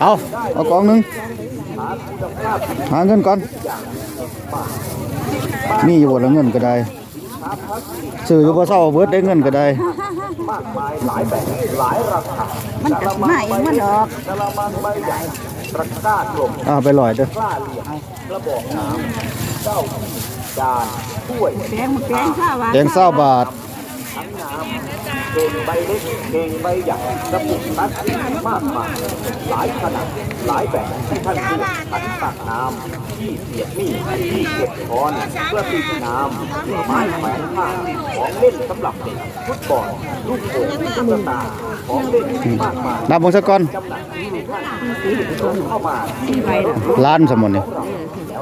เอาเอากล่องหนึงหาเงินก่อนมีอยู่บ่ละเงินก็ได้ซื้ออยู่บ่เซาเบิดได้เงินก็ได้มันก็สิมาเองมันดอกอ่าไปลอยเด้อแกงมันแกงข้าวหวานแดง20บาท เก่งใบเล็กเก่งใบใหญ่ระบุตัดมากมายหลายขนาดหลายแบบที่ท่านผู้ขันตักน้ำที่เสียบมีดที่เก็บช้อนเพื่อตีน้ำไม้แขวนผ้าของเล่นสำหรับเด็กฟุตบอลลูกโป่งตุ๊กตาของเล่นมากมายนับเบิ่งซะก่อนจำหน่ายที่ท่านที่เข้ามาล้านสมมุตินี่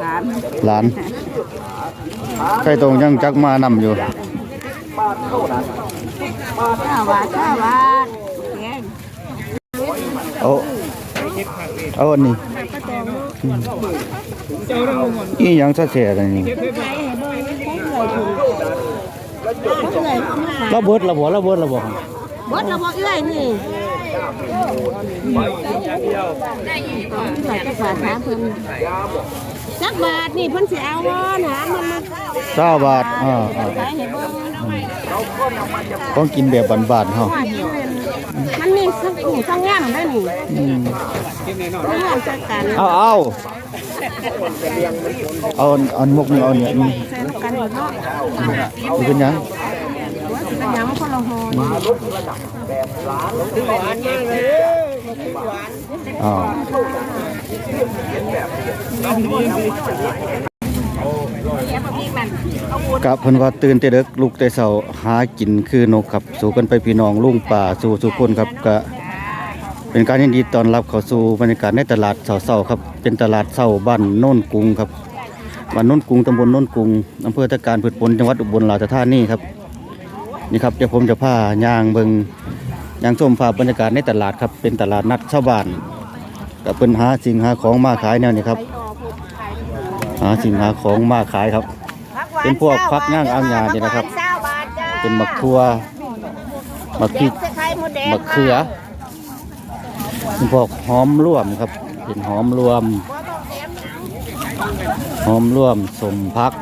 สามล้านใครตรงยังจักมานำอยู่บาทเท่านั้น ข้าวหวานข้าวหวานแกงเอาเอาอันนี้อีหยังซะแท้อันนี้เราเบิดเราบ่เราเบิดเราบ่บดเราบอกเอ้ยนี่ใส่กระฝาถามเพิ่นจักบาทนี่เพิ่นสิเอาบ่นะมันมาเก้าบาทอ่า อ่าขายให้เบิ่งต้องกินแบบบานๆเฮามันนี่สักหูสักย่างได้นี่อืมไม่เหมือนกันกันเอาเอาเอาเอาหมกนี่เอาเนี่ยนี่ใส่ลูกกันหมดเนาะมันเป็นหยังเป็นยังคนละหออ้าว กับเพิ่นว่าตื่นแต่ดึกลุกแต่เช้าหากินคือนกครับ สู่กันไปพี่น้องลุงป่าสู่สุคนครับก็เป็นการยินดีต้อนรับเข้าสู่บรรยากาศในตลาดเช้าๆครับ เป็นตลาดเช้าบ้านโน่นกรุงครับบ้านโน่นกรุงตำบลโน่นกรุงอำเภอตะการพืชผลจังหวัดอุบลราชธานีครับนี่ครับเดี๋ยวผมจะพาย่างเบิงย่างชมภาพบรรยากาศในตลาดครับ เป็นตลาดนัดชาวบ้านกับเป็นหาสิ่งหาของมาขายแนวนี้ครับหาสิ่งหาของมาขายครับ เป็นพวกพักย่างอ่างยานี่นะครับ เป็นมะทั่วมะพริกมะเขือเป็นพวกหอมร่วมครับ เป็นหอมรวม หอมร่วมสมพัก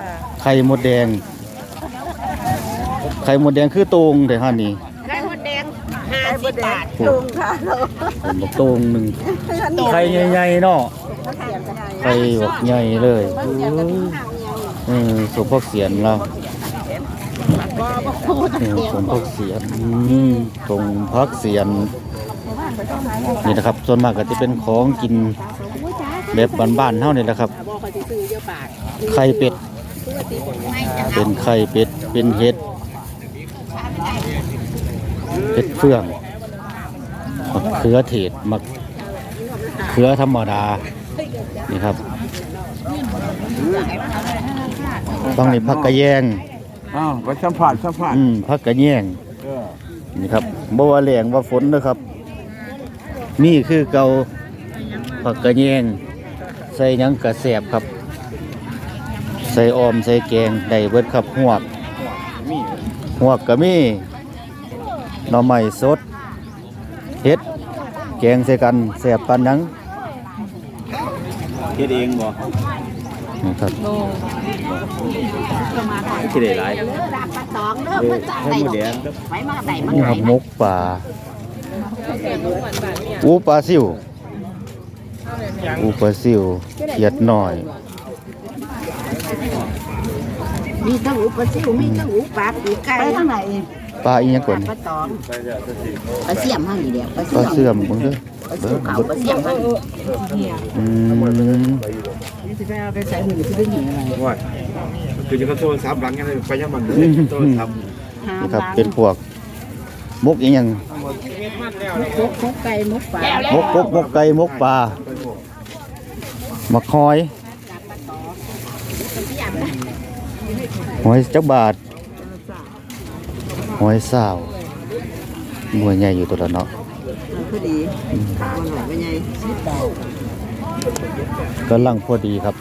ไข่มดแดง ไข่มดแดงคือตรงแต่ฮะนี่ไข่มดแดงห้าสิบบาทลุงค่ะผมบอกตรงหนึ่งไข่ใหญ่ๆเนาะไข่บอกใหญ่เลยเออสมพกเสียนเราสมพกเสียนอืมตรงพักเสียน นี่นะครับ ส่วนมากก็จะเป็นของกินแบบบ้านๆเท่านี่แหละครับ ไข่เป็ด เป็นไข่เป็ด เป็นเห็ด เห็ดเฟืองมะเขือเทศมะเขือธรรมดา นี่ครับ ต้องนี่ผักกระแยงอ้าวไปสัมผัสสัมผัสอืมผักกระแยงนี่ครับบ่ว่าแรงว่าฝนนะครับ นี่คือเกาผักกระแยง ใส่หยังกระแสบครับ ใส่ออมใส่แกงได้เบิดครับหวกหวกก็มีหน่อไม้สดเฮ็ด แกงใส่กันแสบปานหยังคิดเองบ่ นี่ครับคิดได้หลายปลาตองเด้อเออเพิ่นจะให้ได้หมูดอกแดงครับไว้มาได้มันนี่ครับหมกป่าอูปลาซิวอูปลาซิวเขียดหน่อย มีทั้งอุปสิวมีทั้งอุปากอุไก่ไปทางไหนปลาอีหยังก่อนปลาตองปลาเสี่ยมหั่นนี่เดียวปลาปลาเสี่ยมเสื่อมเบิ่งเด้อ ปลาเสี่ยมเขาปลาเสี่ยมหั่นอืมว่าคือจะกระโดดสามหลังยังไงไปยังมันเลยโดนทนี่ครับเป็นพวกมกอีหยังมุกมกไก่มุกปลามกกมกไก่มกปลามักหอยหอยจักบาทหอยสาวมวยใหญ่อยู่ตัวละเนาะ อดีมันหน่อยเป็นไงกำลังพอดีครับ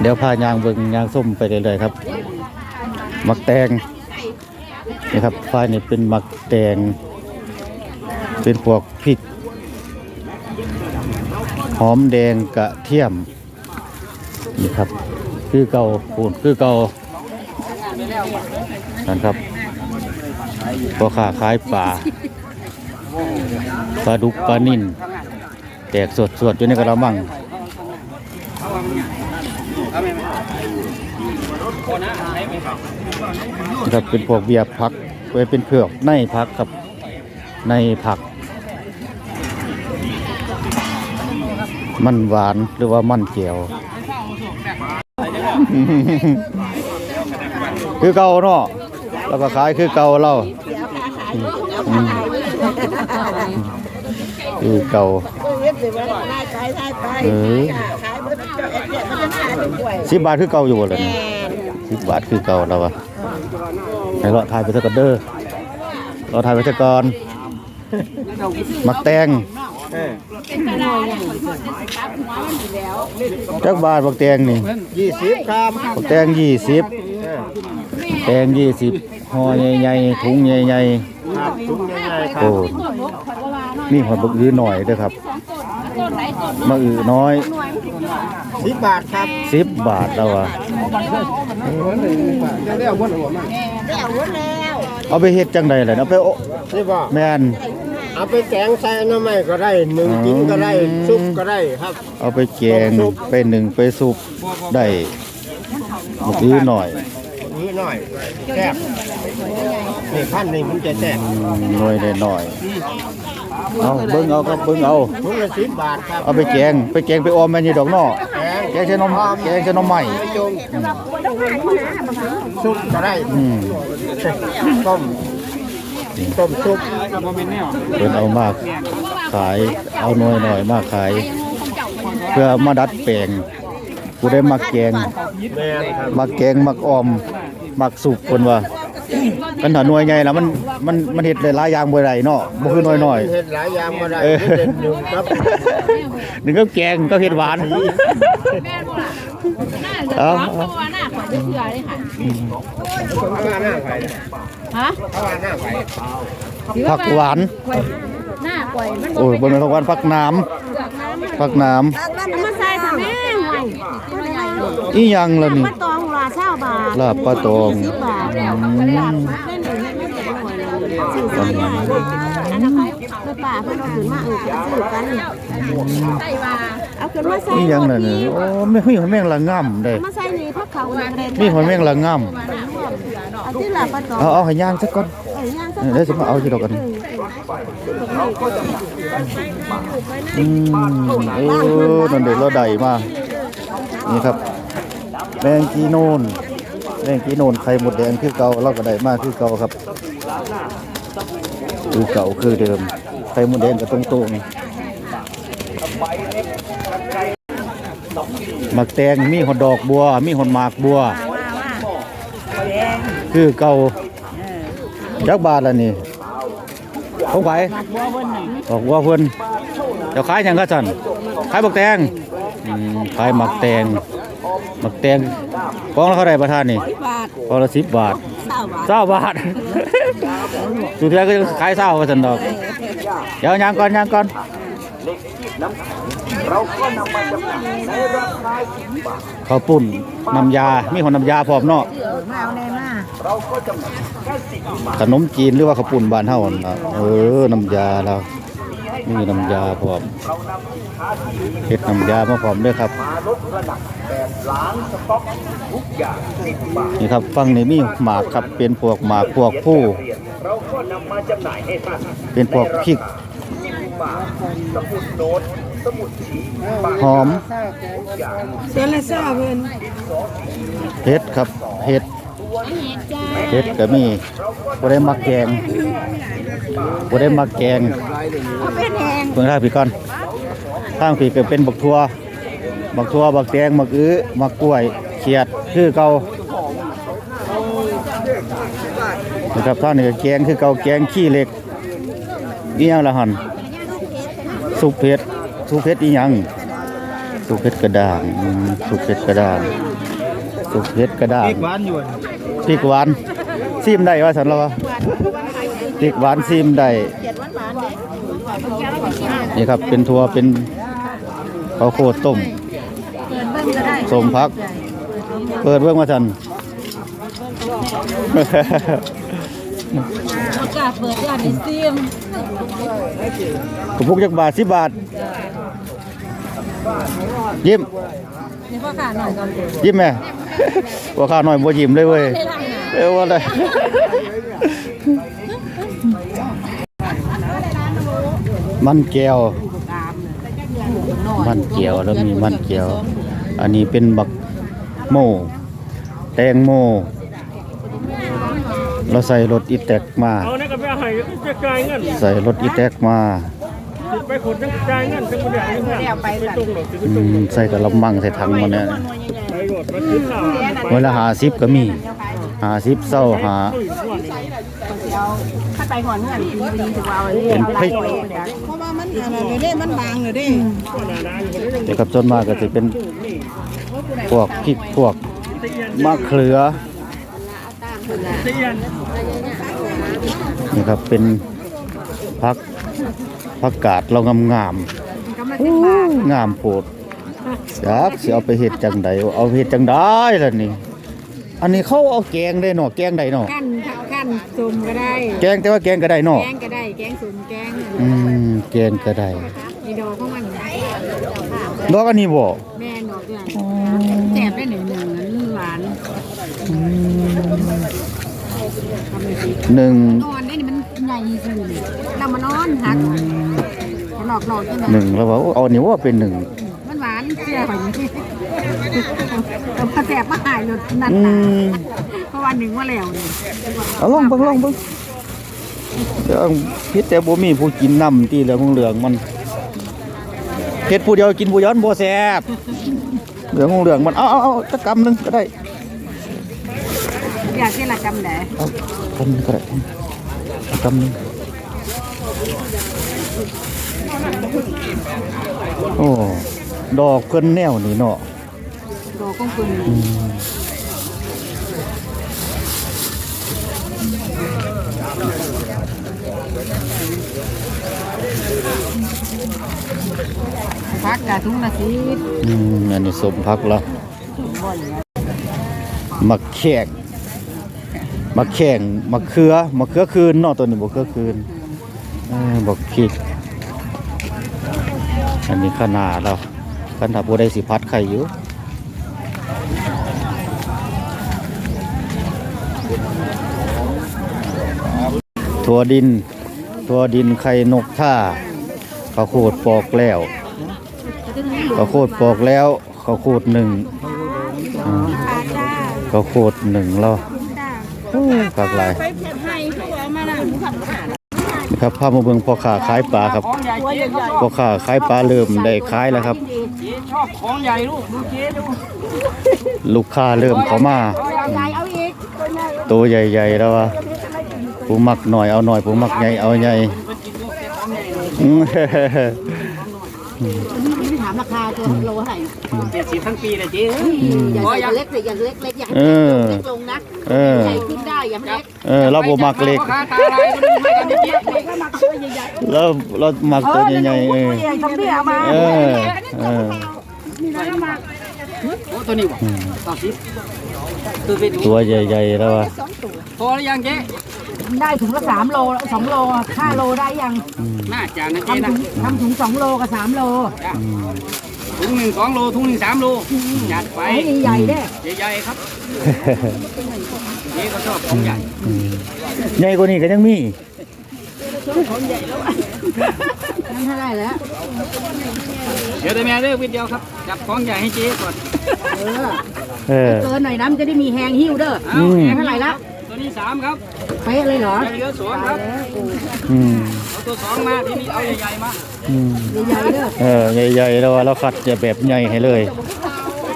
เดี๋ยวพายางเบิงยางส้มไปเรื่อยๆครับ มักแตงนี่ครับฝ้ายนี่เป็นมักแตง เป็นพวกพริก หอมแดงกระเทียม นี่ครับ คือเก่าปูนคือเก่านั่นครับพ่อค้าขายปลา ปลาดุกปลานิ่นแตกสดสดอยู่ในกระมังครับเป็นพวกเบียร์พักไว้เป็นเผือกในพักครับในผัก มันหวานหรือว่ามันเจียว คือเก่าเนาะแล้วก็ขายคือเก่าเรา อืมคือเก่าเออสิบบาทคือเก่าอยู่บ่เลยสิบบาทคือเก่าแล้ววะให้เราถ่ายไปสักก่อนเด้อเราถ่ายไปสักก่อนมักแตงจักบาทบักแตงนี่ยี่สิบครับบักแตงยี่สิบแตงยี่สิบห่อใหญ่ๆถุงใหญ่ ครับถุงใหญ่ๆคๆรับ โอ้ นี่หอยบักอื้อหน่อยเด้อครับมะอื้อน้อยสิบบาทครับสิบบาทแล้วอะเรียกว่าหัวมาเอาไปเฮ็ดจังใดล่ะเอาไปโอสิบ่แม่นเอาไปแกงใส่หน้ำไม้ก็ได้หนึ่งกินก็ได้อืมซุปก็ได้ครับ เอาไปแกงไปหนึ่งไปสุปได้บักอื้อหน่อย นิดหน่อยแซ่บนี่พันนี่มันจะแซ่บอืมหน่วยได้หน่อยเอาเบิ่งเอาครับเบิ่งเอา ถุงละสิบบาทครับเอาไปแกงไปแกงไปออมแม่นี่ดอกเนาะแกงแกงใส่นมแกงใส่นมใหม่จงซุปก็ได้อืมต้มต้มซุปเพิ่นเอามากขายเอาหน่อยหน่อยๆมาขาย เพื่อมาดัดแปลงผู้ได้มักแกงแม่นครับ มักแกงมักออม มักสุกเพิ่นว่ากันถ้าหน่วยใหญ่แล้วมันมันมันเฮ็ดได้หลายอย่างบ่ได้เนาะบ่คือน้อยเฮ็ดหลายอย่างมาได้เออ เด็ดหนึ่งครับๆนึงก็แกงก็เฮ็ดหวานเอาเพราะว่าหน้าขอจะเชื่อเลยค่ะเขาว่าหน้าไผ่ฮะเขาว่าหน้าไผ่ผักหวาน หน้าปล่อยมันโอ้ยบ่แม่นผักหวานผักน้ำผักน้ำเอามาใส่ทำแม่งไว้ อีหยังล่ะนี่ปลาตองลาเช้าบาทลาบปลาตองสิบบาทอืมนั่นหนึ่งไม่ไม่ได้หน่วยเลยสื่อสารยังไงเลยอันนั้นไปป่าเพื่อนเอาขึ้นมาเออสื่อกันเอาขึ้นมาใส่อีหยังนั่นน่ะโอ้ไม่มีหอยแมงละง่ำเด้มาใส่นี่พักเขาเลยเรนมีหอยแมงละง่ำเอาที่ลาปลาตองเอาเอาให้ย่างซะก่อนเอ้ยย่างเออเดี๋ยวสิมาเอาที่ดอกกันอืมเออนั่นเด็กเราได้มา นี่ครับแมงกีโนนแมงกีโนนไข่หมดแดงคือเก่าเราก็ได้มาคือเก่าครับคือเก่าคือเดิมไข่หมดแดงก็ตรงๆหมักแตงมีหอดดอกบัว มีหอดหมากบัว คือเก่าจักบาทละนี่ของไผดอกบัวเพิ่นเดี๋ยวขายหยังก็สั่นขายบักแตงอืม ขายหมักแตงหมักแตงกองละเท่าไหร่ประธานนี่บาทกองละสิบบาทเก้าบาทเศร้าบาทสุดท้ายก็ขายเศร้าก็สั่นดอกเดี๋ยวย่างก่อนย่างก่อนเราก็นำมาจำหน่ายในราคา10บาทข้าวปุ้นน้ำยา มีคนน้ำยาพร้อมเนาะมาเอาแน่มาเราก็จำหน่ายแค่10บาทขนมจีนหรือว่าข้าวปุ้นบ้านเฮานั่นล่ะเออ น้ำยาเรามีน้ำยาพร้อม เฮ็ดน้ำยามาพร้อมด้วยครับมาลดระดับแบบล้างสต็อกทุกอย่าง10บาทนี่ครับฟังนี่มีหมากครับเป็นพวกหมากพวกผู้เราก็นำมาจำหน่ายให้ท่านเป็นพวกพริก10บาทสมุดโน้ตสมุดสีบาทหอมอย่างเสือละเช้าเพิ่นเห็ดครับเห็ดเห็ดก็มีบ่ได้มักแกงบ่ได้มักแกงเป็นแหงเพิ่งทางพี่ก่อน ทางพี่ก็เป็นบักทั่วบักทั่วบักแตงบักอื้อบักกล้วยเขียดคือเก่านะครับท่านนี่ก็แกงคือเก่าแกงขี้เหล็กอีหยังละหั่นสุกเผ็ดสุกเผ็ดอีหยังสุกเผ็ดกระด้างอืมสุกเผ็ดกระด้างสุกเผ็ดกระด้างหวานอยู่พริกหวานซิมได้ว่าสันแล้ววะพริกหวานซิมได้นี่ครับเป็นทัวเป็น ข้าวโพดต้มเปิดเบิ่งก็ได้สมพัก เปิดเบิ่งมาทันโอกาสเปิดร้านในซีมกระปุกจักบาทสิบบาท ยิ้มนี่พ่อขาหน่อยก่อนยิ้มแม่ว่าข้าวหน่อยบ่ยิ้มเลยเว้ยได้ทางไหนเออว่าได้มันแก้ว มันเกียวแล้วมีมันเกียว อันนี้เป็นบักโมแตงโม เราใส่รถอีแตกมา เอาเนี่ยก็ไปให้จะจ่ายเงินใส่รถอีแตกมาไปขนจังจ่ายเงินจังบ่ได้เงินไปตรงหรอกสิอืมใส่กระมังใส่ถังมาเนี่ยไปโหลดมาซื้อข้าวเวลาหาซิปก็มีหาซิปเศร้าหาถ้าไปก่อนเงื่อนดีดีถือว่าเอาเป็นพริกเพราะว่ามัน อะไรเด้มันบางเลยเด้แต่กับจนมากก็จะเป็นพวกพริกพวกมะเขือนี่ครับเป็นพักผักกาดเรางามงามงามโพดอยากสิเอาไปเฮ็ดจังใดเอาเฮ็ดจังได้ล่ะนี่ อันนี้เขาเอาแกงได้เนาะแกงได้เนาะกันเขากันสุ่มก็ได้ แกงแต่ว่าแกงก็ได้เนาะแกงก็ได้แกงซุ่มแกงอืม แกงก็ได้ในดอกของมันดอกอันนี้บ่แม่ดอกใหญ่แจบได้หนึ่งหนึ่งหวานหนึ่งนอนได้นี่มันใหญ่สุดเรามานอนหักหลอกหลอกกันหนึ่งแล้วว่าเอาอันนี้ว่าเป็นหนึ่งมันหวานเสียหอยนี่เอาพอแสบมาหายเลยนั่นอืนะมเพราะวันหนึ่งว่าแล้วนี่เอาลองเบิ่งลองเบิ่ง เดี๋ยวพิษแต่บ่มีผู้กินน้ำที่เหลืองของเหลืองมันเฮ็ดผู้เดียวกินผู้ย้อนบ่แซ่บเหลืองของเหลืองมันเอาเอาเอาตะกำหนึงก็ได้อยากกินละกำแดเอากำหนึงก็ได้ตะกำหนึงโอ้ดอกเพิ่นแนวนี่เนาะดอกของคุณอืมพัก กะทุ่งละสิบอืมอันนี้สมพักแล้วมักแขกมักแข่งมักเขือมักเขือคืนเนาะตัวนี้บ่เขือคืนเออบ่พริกอันนี้ขนาดแล้วคันถ้าบ่ได้สิพัดไข่อยู่ถั่วดิน ถั่วดินไข่นกท่าข้าวโพดปอกแล้ว ข้าวโพดปอกแล้วข้าวโพดหนึ่งอืมปลาจ้าข้าวโพดหนึ่งแล้วจ้าฝากหลายไปเพียบให้เขาเอามานั่งนะครับพามาเบิ่งพ่อค้าขายปลาครับพ่อค้าขายปลาเริ่มได้ขายแล้วครับชอบของใหญ่ลูกดูเจ๊ดูลูกค้าเริ่มเข้ามาใหญ่เอาอีกตัวใหญ่ๆแล้วว่าผู้มักหน่อยเอาหน่อยผู้มักใหญ่เอาใหญ่อืมไม่ถาม ราคาตัวโลเท่าไหร่เจ็ดสิบทั้งปีเลยเจ๊อย่าเล็กสิอย่าเล็กเล็กอย่าเออเล็กลงนะเออใหญ่ขึ้นได้อย่าเล็กเออเราบ่มักเล็กตาลายก็ดูไม่กันเจ๊แล้วเรามักตัวใหญ่ๆเออใหญ่ต้องเบี้ยมาเออเออโอ้ตัวนี้บ่ต่อสิตัวไปดูตัวใหญ่ๆแล้วว่าพอหรือยังเจ๊ ได้ถุงละสามโลสองโลห้าโลได้ยังน่าจะนะเจ๊ทำนะถุงทำถุงสองโลกับสามโลถุงหนึ่งสองโลถุงหนึ่งสามโลจัดไปไอ้นี่ใหญ่เด้ใหญ่ๆครับเจ๊ก็ชอบของใหญ่อืมใหญ่กว่านี้ก็ยังมีนั่นเท่าไหรแล้วเดี๋ยวแต่แม่เลือกวิดเดียวครับจับของใหญ่ให้เจ๊ก่อนเออเออ เกินหน่อยน้ำจะได้มีแหงหิ้วเด้อ เอาอืมเท่าไหร่ละตัวนี้สามครับ เป๊ะเลยเหรอเหลือสองครับอืมเอาตัวสองมาทีนี้เอาใหญ่ๆมาอืมใหญ่ๆเด้อเออใหญ่ๆแล้วว่าเราคัดจะแบบใหญ่ให้เลย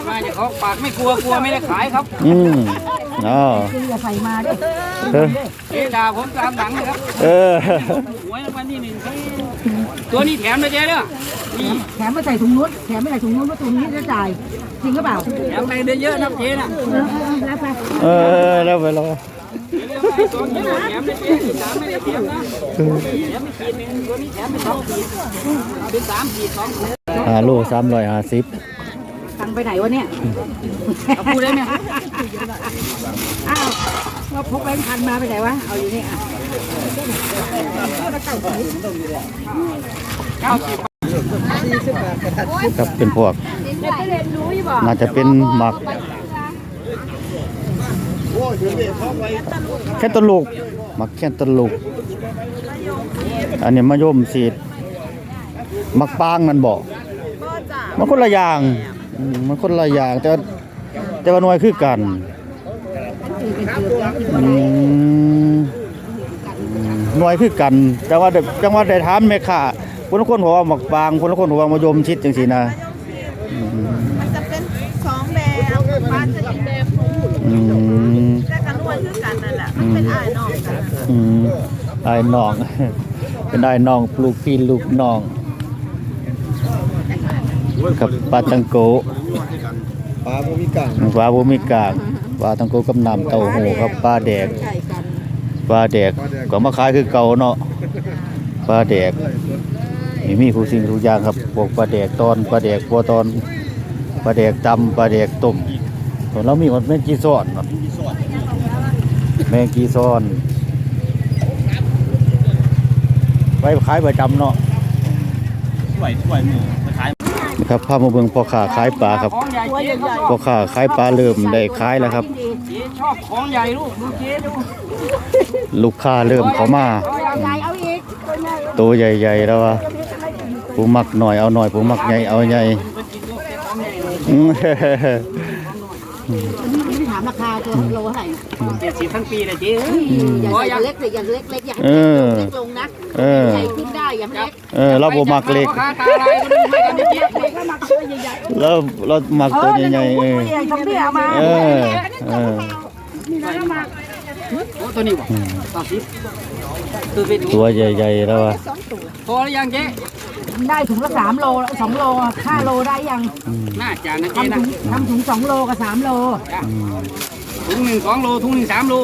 มาจากเขาปากไม่กลัวกลัวไม่ได้ขายครับ อืมอ๋อคืออย่าใส่มาเด้อเออเจ๊ด่าผมตามหลังเลยครับเออหวยรางวัลที่หนึ่งครับตัวนี้แถมเลยเจ๊เด้อนี่แถมไม่ใส่ถุงนู้นแถมไม่ใส่ถุงนู้นเพราะถุงนี้จะจ่ายจริงหรือเปล่าแถมไปเดือนเยอะนะเจ๊น่ะเออเออแล้วไปเออแล้วไปแล้วเดี๋ยวตัวนี้แถมได้เจ๊ที่สามไม่ได้แถมนะแถมไม่ขีดหนึ่งตัวนี้แถมเป็นสอ ห้าโลสามร้อยห้าสิบตังไปไหนวะเนี่ยเอาพูดได้ไหมอ้าวว่าพกแบงค์พันมาไปไหนวะ เอาอยู่นี่อะเก้าสิบครับเป็นพวก น่าจะเป็นหมัก แค่ตลูกมักแค่ตลูกอันนี้มะยมสีดมักปางนั่นบอกมันคนละอย่างมันคนละอย่างแต่แต่ว่าหน่วยคือกันหน่วยคือกัน แต่ว่าจังว่าได้ถามแม่ค้าคนละคนบอกว่าหมักปางคนละคนบอกว่ามะยมชิดจังซี่นะเป็นสองแบบฟ้าจะอีกแบบ อืม แต่กันรวยคือกันนั่นแหละ มันเป็นอายน้องกัน อืม ไอ้น้อง เป็นไอ้น้องปลูกพี่ลูกน้อง กับปลาตังโกปลาบ่มีกลางปลาบ่มีกากปลาตังโกกับน้ำเต้าหู้ครับปลาแดกปลาแดกก็มาขายคือเก่าเนาะปลาแดกมีมีผู้สิ่งทุกอย่างครับพวกปลาแดกตอนปลาแดกบัวตอนปลาแดกตำปลาแดกต้มส่วนเรามีหมดแมงกีซ้อนเนาะแมงกีซ้อน ไว้ขายประจำเนาะถ้วยถ้วยหมูขายครับพามาเบิ่งพ่อค้าขายปลาครับของใหญ่เจ๊เขาชอบพ่อค้าขายปลาเริ่มได้ขายแล้วครับเจ๊ชอบของใหญ่ลูกดูเจ๊ดูลูกค้าเริ่มเข้ามาใหญ่เอาอีกตัวใหญ่ๆแล้วว่าผู้มักหน่อยเอาหน่อยผู้มักใหญ่เอาใหญ่มันกินลูกแต่ของใหญ่เลยอืมไม่ถามราคาตัวโลเท่าไหร่เจ็ดสิบทั้งปีเลยเจ๊อย่าใส่เล็กเลยอย่าเล็กเล็กอย่าเออเล็กลงนะเออใหญ่ขึ้นได้อย่าเล็กเออเราบ่มักเล็กพ่อค้าตาลายก็ดูให้กันเจ๊ก็มักตัวใหญ่เราเรามักตัวใหญ่ๆเออใหญ่ทำเบี้ยมาเออเออโอ้ตัวนี้บ่ต่อสิบคือไปดูตัวใหญ่ๆแล้วว่าพอหรือยังเจ๊ได้ถุงละสามโลสองโลห้าโลได้ยังน่าจะนะเจ๊ทำนะถุงทำถุงสองโลกับสามโล ถุงหนึ่งสองโลถุงหนึ่งสามโล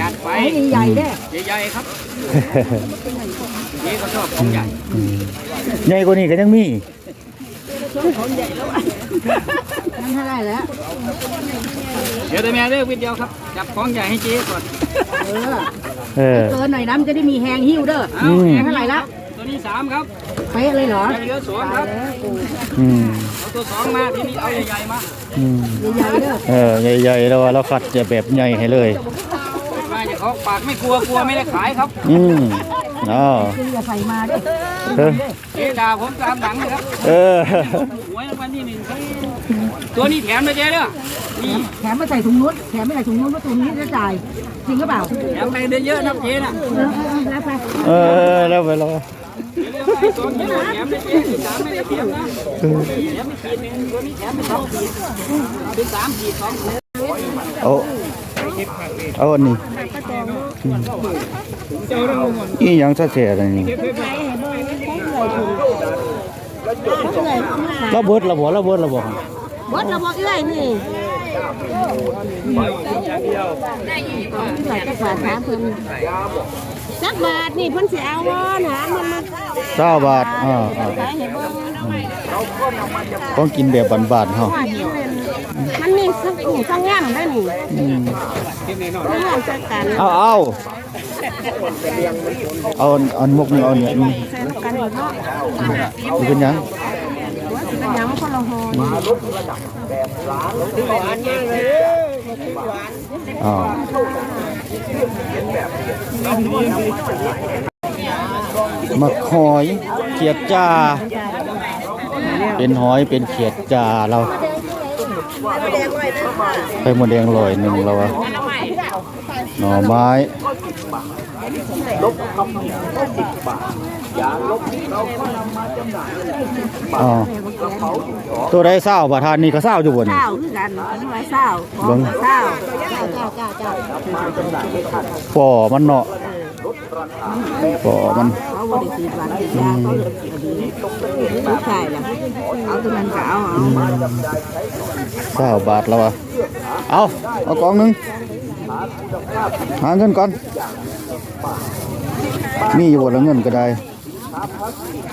จัดไปไอ้ใหญ่ๆเด้ใหญ่ๆครับเจ๊ก็ชอบของใหญ่ใหญ่กว่านี้ก็ยังมีนั่นเท่าไหร่แล้วเดี๋ยวแต่แม่เลิกวิดเดียวครับจับของใหญ่ให้เจ๊ก่อนเออเออเกินหน่อยน้ำจะได้มีแหงหิ้วเด้อเอาอืมแพงเท่าไหร่ละตัวนี้สามครับ เป๊ะเลยเหรอเหลือสองครับอืมเอาตัวสองมาทีนี้เอาใหญ่ๆมาอืมใหญ่ๆเด้อเออใหญ่ๆแล้วว่าเราคัดจะแบบใหญ่ให้เลยมาจะเขาปากไม่กลัวกลัวไม่ได้ขายครับ อืมอ๋อคืออย่าใส่มาเด้อเออเจ๊ด่าผมตามหลังเลยครับเออหวยรางวัลที่หนึ่งครับตัวนี้แถมนะเจ๊เด้อนี่แถมไม่ใส่ถุงนู้นแถมไม่ใส่ถุงนู้นเพราะถุงนี้จะจ่ายจริงหรือเปล่าแถมไปเดินเยอะนะเจ๊น่ะเออเออแล้วไปเออแล้วไปแล้วเดี๋ยวไปสองกิ โลแถมนะเจ๊ที่สามไม่ได้แถมนะแถมไม่ขีดหนึ่งตัวนี้แถมเป็นสองขีเป็นสามขีสองขีดเอาเอาอันนี้อีหยังซะแท้อันนี้เราเบิดเราบ่เราเบิดเราบ่บดเราบอกเอ้ยนี่ใส่กระสาถามเพิ่น สักบาทนี่เพิ่นสิเอาบ่นะมันมัน20บาทอ่าอ่าขายให้เบิ่งของกินแบบบ้านๆเฮามันนี่สักหูสักแง่มได้นี่อืมไม่เหมือนกันเอาเอาเอาอันมุกนี่เอาเนี่ยอืมใส่กันเนาะมันเป็นหยังเป็นหยังคนละหออ๋อ มะคอยเขียดจ้าเป็นหอยเป็นเขียดจ้าเราไปหมดแดงลอยหนึ่งเราหน่อไม้ลบคำผิดได้สิบบาท ย่าลบเราก็นำมาจำหน่ายอ๋อตัวใดเศร้าบาทานนี่ก็เศร้าอยู่บนเศร้าคือกันอันว่าเศร้าของเศร้าเจ้าเจ้าเจ้าเจ้าปอมันเนาะปอมันเขาบริสุทธิ์หวานยาเขาเลยไม่ใช่ละเอาตัวนั้นก็เอาเอาเศร้าบาทแล้วอะเอาเอากล่องหนึงหาเงินก่อนมีอยู่บ่ละเงินก็ได้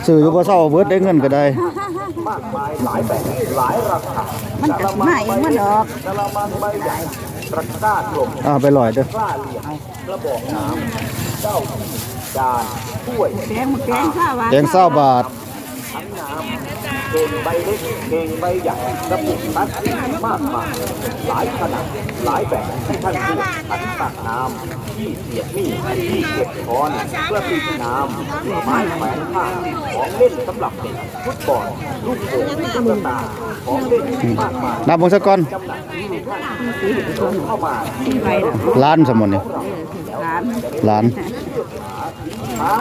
ซื้ออยู่บ่เซาเบิดได้เงินก็ได้ มากมายหลายแบบหลายราคามันก็สิมาเองมันดอกกะละมังใบใหญ่ตะกร้ากลมอ่าไปลอยเด้อกล้าเหลี่ยมกระบอกน้ำเจ้าจานถ้วยแกงแกงข้าวหวานแกง20บาททั้งน้ำ เก่งใบเล็กเก่งใบใหญ่กระปุกพลาสติกมากมายหลายขนาดหลายแบบให้ท่านเลือกขันตักน้ำที่เสียบมีดที่เก็บช้อนเพื่อตีน้ำไม้แขวนผ้าของเล่นสำหรับเด็กฟุตบอลลูกโป่งตุ๊กตาของเล่นมากมายนับเบิ่งซะก่อนจำหน่ายให้ท่านเข้ามาล้านสมมุตินี่ร้านล้าน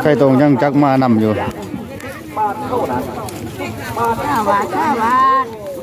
ใครตรงยังจักมานำอยู่บาทเท่านั้น บาทห้าวหวาทห้าบาท